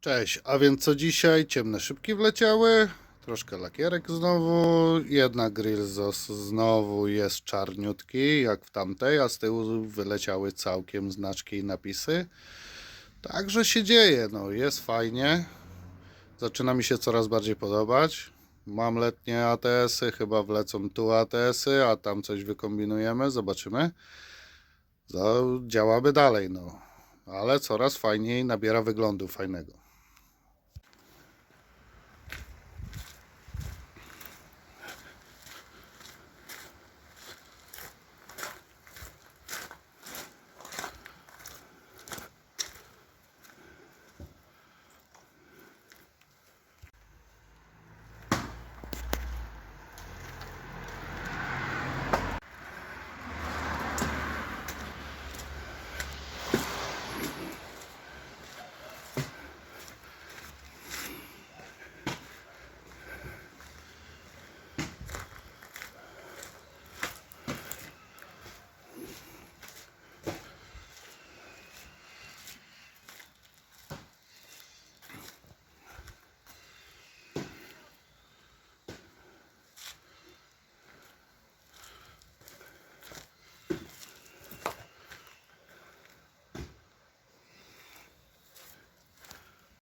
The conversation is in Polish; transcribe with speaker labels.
Speaker 1: Cześć, a więc co dzisiaj? Ciemne szybki wleciały, troszkę lakierek znowu, jedna grill zos znowu jest czarniutki jak w tamtej, a z tyłu wyleciały całkiem znaczki i napisy. Także się dzieje, no jest fajnie. Zaczyna mi się coraz bardziej podobać. Mam letnie ATS-y, chyba wlecą tu ATS-y, a tam coś wykombinujemy, zobaczymy. No, Za- Działaby dalej, no. Ale coraz fajniej nabiera wyglądu fajnego.